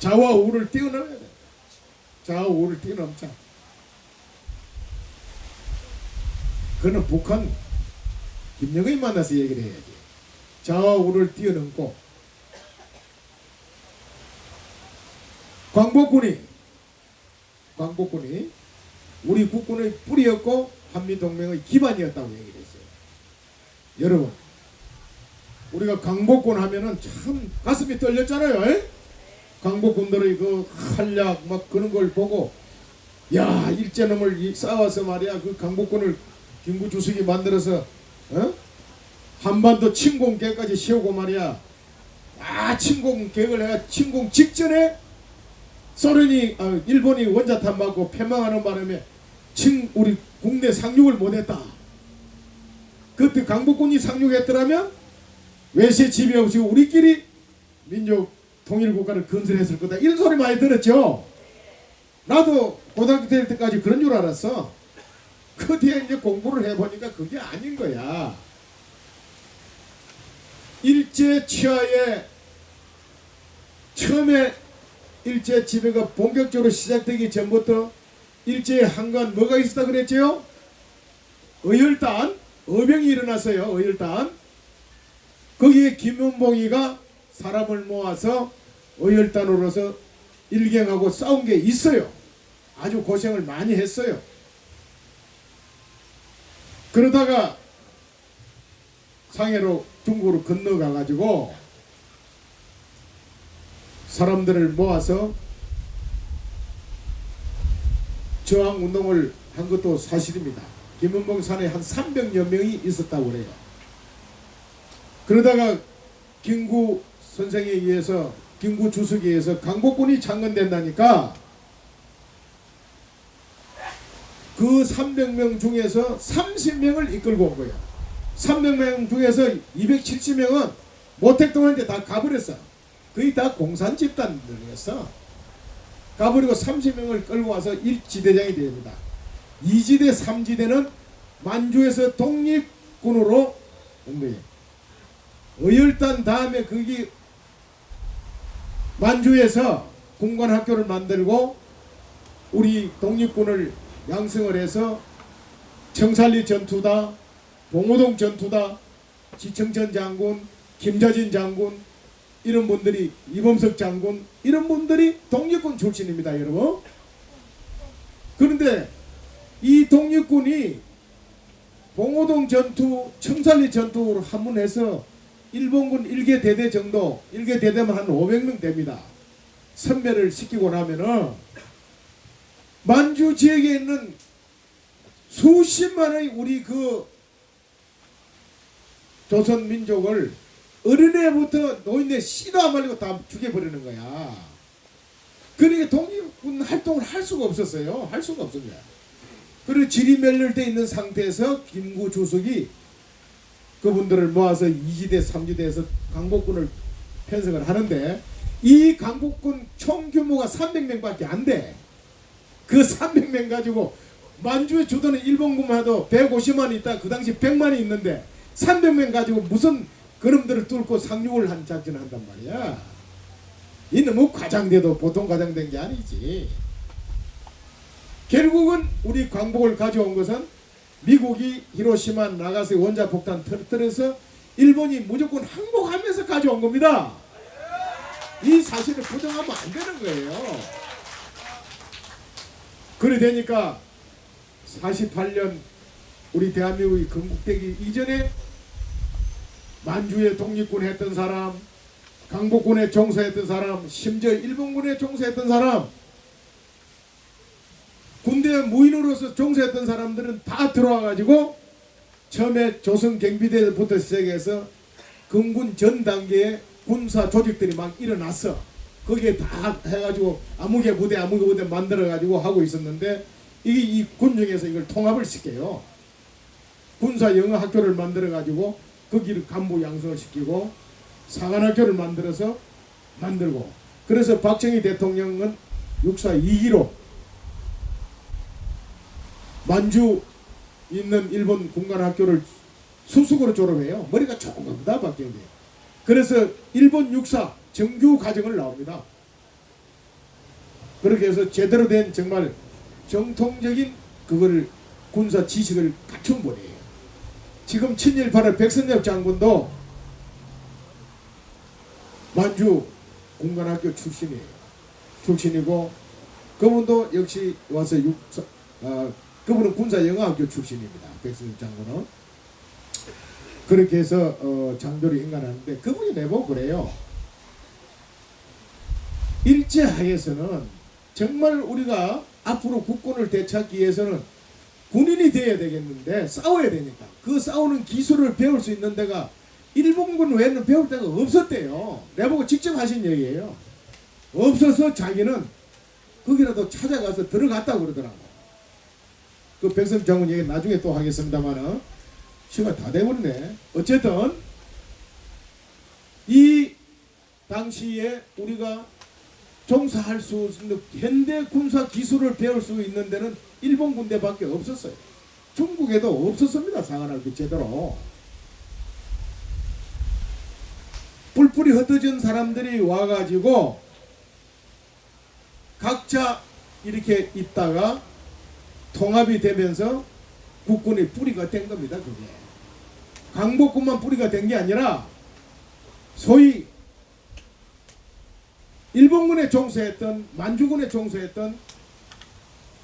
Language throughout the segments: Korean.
좌와 우를 뛰어넘어야 돼. 좌와 우를 뛰어넘자. 그는 북한 김정은이 만나서 얘기를 해야지. 좌와 우를 뛰어넘고 광복군이 광복군이 우리 국군의 뿌리였고 한미동맹의 기반이었다고 얘기를 했어요. 여러분 우리가 강복군 하면은 참 가슴이 떨렸잖아요. 에? 강복군들의 그 한약 막 그런 걸 보고 야 일제놈을 이- 싸워서 말이야 그 강복군을 김구 주석이 만들어서 어? 한반도 침공계까지 세우고 말이야 아 침공 계획을 해가 침공 직전에 소련이 아, 일본이 원자탄 맞고 패망하는 바람에 침 우리 국내 상륙을 못했다. 그때 강복군이 상륙했더라면 외세 지배 없이 우리끼리 민족 통일 국가를 건설했을 거다. 이런 소리 많이 들었죠. 나도 고등학교 다닐 때까지 그런 줄 알았어. 그 뒤에 이제 공부를 해보니까 그게 아닌 거야. 일제 치하에 처음에 일제 지배가 본격적으로 시작되기 전부터 일제의 한간 뭐가 있었다 그랬지요? 의열단, 어병이 일어났어요. 의열단. 거기에 김은봉이가 사람을 모아서 의열단으로서 일경하고 싸운 게 있어요. 아주 고생을 많이 했어요. 그러다가 상해로 중국으로 건너가 가지고 사람들을 모아서 저항 운동을 한 것도 사실입니다. 김은봉 산에 한 300여 명이 있었다고 그래요. 그러다가 김구 선생에 의해서 김구 주석에 의해서 강복군이 창건된다니까 그 300명 중에서 30명을 이끌고 온 거예요. 300명 중에서 270명은 모택동한테 다 가버렸어. 거의 다 공산 집단들이었어. 가버리고 30명을 끌고 와서 1지대장이 됩니다. 2지대, 3지대는 만주에서 독립군으로 온 거예요. 의열단 다음에 거기 만주에서 공관학교를 만들고 우리 독립군을 양성을 해서 청살리 전투다, 봉오동 전투다, 지청천 장군, 김자진 장군 이런 분들이 이범석 장군 이런 분들이 독립군 출신입니다, 여러분. 그런데 이 독립군이 봉오동 전투, 청살리 전투를 한문해서 일본군 1개 대대 정도, 1개 대대면 한 500명 됩니다. 선멸을 시키고 나면은 만주 지역에 있는 수십만의 우리 그 조선 민족을 어린애부터 노인네 씨도 안 말리고 다 죽여버리는 거야. 그러니까 독립군 활동을 할 수가 없었어요. 할 수가 없습니다. 그리고 질이 멸렬돼 있는 상태에서 김구 주석이 그분들을 모아서 2지대, 3지대에서 강복군을 편성을 하는데 이 강복군 총 규모가 300명밖에 안 돼. 그 300명 가지고 만주에 주도는 일본군만 해도 150만이 있다. 그 당시 100만이 있는데 300명 가지고 무슨 그놈들을 뚫고 상륙을 한 작전을 한단 말이야. 이 너무 과장돼도 보통 과장된 게 아니지. 결국은 우리 광복을 가져온 것은 미국이 히로시마 나가세 원자폭탄 터뜨려서 일본이 무조건 항복하면서 가져온 겁니다. 이 사실을 부정하면 안 되는 거예요. 그래 되니까 48년 우리 대한민국이 건국되기 이전에 만주에 독립군 했던 사람, 강복군에 종사했던 사람, 심지어 일본군에 종사했던 사람, 군대 무인으로서 종사했던 사람들은 다 들어와 가지고 처음에 조선 경비대부터 시작해서 금군 전 단계의 군사 조직들이 막 일어났어. 거기에 다 해가지고 아무개 부대 아무개 부대 만들어 가지고 하고 있었는데 이게 이 군중에서 이걸 통합을 시켜요. 군사 영어 학교를 만들어 가지고 거기를 간부 양성을 시키고 사관학교를 만들어서 만들고 그래서 박정희 대통령은 육사 2기로 만주 있는 일본 군관학교를 수석으로 졸업해요. 머리가 조금 겁니다 박정희. 그래서 일본 육사 정규 과정을 나옵니다. 그렇게 해서 제대로 된 정말 정통적인 그거를 군사 지식을 갖춘 분이에요. 지금 친일 8월 백선엽 장군도 만주 공관학교 출신이에요. 출신이고 그분도 역시 와서 육, 어, 그분은 군사영어학교 출신입니다. 백선엽 장군은 그렇게 해서 어, 장교를 인간하는데 그분이 내보고 그래요. 일제하에서는 정말 우리가 앞으로 국권을 되찾기 위해서는 군인이 돼야 되겠는데 싸워야 되니까 그 싸우는 기술을 배울 수 있는 데가 일본군 외에는 배울 데가 없었대요. 내보고 직접 하신 얘기예요. 없어서 자기는 거기라도 찾아가서 들어갔다고 그러더라고. 그 백선 장군 얘기 나중에 또 하겠습니다만은 시간 다 돼버리네. 어쨌든 이 당시에 우리가 종사할 수 있는 현대 군사 기술을 배울 수 있는 데는 일본 군대밖에 없었어요. 중국에도 없었습니다. 상한학교 제대로. 뿔뿔이 흩어진 사람들이 와가지고 각자 이렇게 있다가 통합이 되면서 국군의 뿌리가 된 겁니다. 그게 강복군만 뿌리가 된 게 아니라 소위 일본군에 종사했던 만주군에 종사했던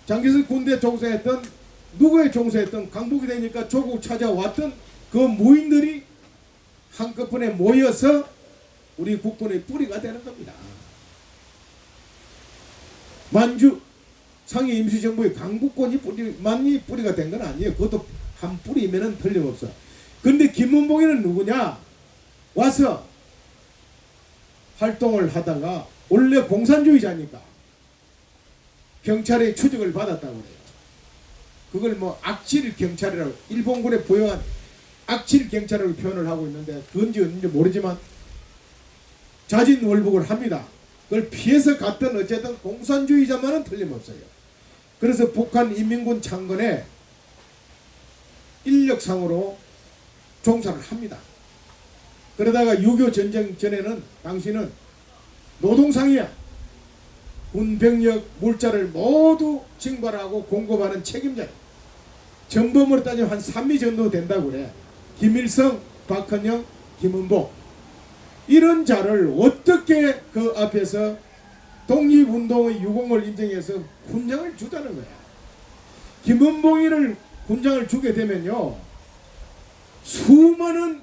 장기석 군대 종사했던 누구에 종사했던 강복이 되니까 조국 찾아왔던 그 무인들이 한꺼번에 모여서 우리 국군의 뿌리가 되는 겁니다. 만주 상해 임시정부의 강북권이 뿌리만이 뿌리가 된 건 아니에요. 그것도 한 뿌리면은 틀림없어. 근데 김문봉이는 누구냐? 와서 활동을 하다가 원래 공산주의자니까 경찰의 추적을 받았다고 그래요. 그걸 뭐 악질 경찰이라고 일본군에 부여한 악질 경찰이라고 표현을 하고 있는데 그건지 어딘지 모르지만 자진월북을 합니다. 그걸 피해서 갔던 어쨌든 공산주의자만은 틀림없어요. 그래서 북한 인민군 창건에 인력상으로 종사를 합니다. 그러다가 6.25 전쟁 전에는 당신은 노동상이야. 군병력 물자를 모두 징발하고 공급하는 책임자. 전범으로 따지면 한 3미 정도 된다고 그래. 김일성, 박헌영, 김은복. 이런 자를 어떻게 그 앞에서 독립운동의 유공을 인정해서 훈장을 주다는 거야. 김은봉이를 훈장을 주게 되면요. 수많은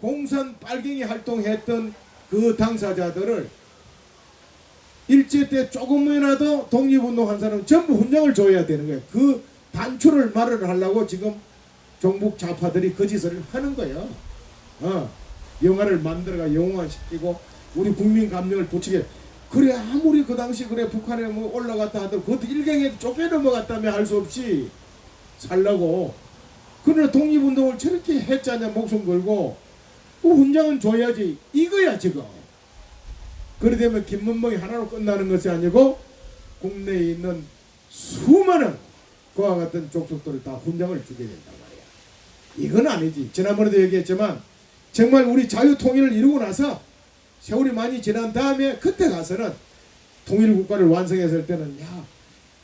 공산 빨갱이 활동했던 그 당사자들을 일제 때 조금이라도 독립운동한 사람 전부 훈장을 줘야 되는 거예요. 그 단추를 말을 하려고 지금 종북 좌파들이 그 짓을 하는 거예요. 어, 영화를 만들어가 영화시키고 우리 국민 감정을 부추게 그래 아무리 그 당시 그래 북한에 뭐 올라갔다 하더라도 그것도 일경에 쫓겨 넘어갔다며 할 수 없이 살라고. 그러나 독립운동을 저렇게 했잖아 목숨 걸고. 그 훈장은 줘야지. 이거야 지금. 그래 되면 김문봉이 하나로 끝나는 것이 아니고 국내에 있는 수많은 그와 같은 족속들을 다 훈장을 주게 된단 말이야. 이건 아니지. 지난번에도 얘기했지만 정말 우리 자유 통일을 이루고 나서 세월이 많이 지난 다음에 그때 가서는 통일 국가를 완성했을 때는 야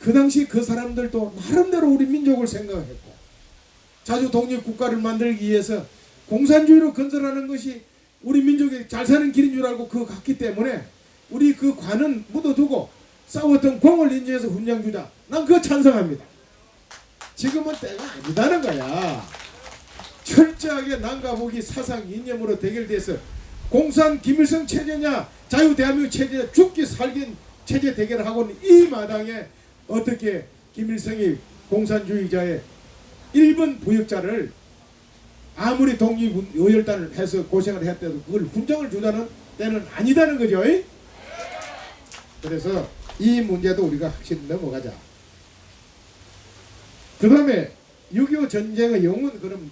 그 당시 그 사람들도 나름대로 우리 민족을 생각했고 자주 독립 국가를 만들기 위해서 공산주의로 건설하는 것이 우리 민족이 잘 사는 길인 줄 알고 그거 갔기 때문에 우리 그 관은 묻어두고 싸웠던 공을 인정해서 훈장 주자. 난 그거 찬성합니다. 지금은 때가 아니다는 거야. 철저하게 남과북이 사상 이념으로 대결돼서 공산 김일성 체제냐 자유 대한민국 체제냐 죽기 살긴 체제 대결을 하고는 이 마당에 어떻게 김일성이 공산주의자의 일본 부역자를 아무리 독립의열단을 해서 고생을 했대도 그걸 훈장을 주자는 때는 아니다는 거죠. 이? 그래서 이 문제도 우리가 확실히 넘어가자. 그 다음에 6.25 전쟁의 영웅은 그럼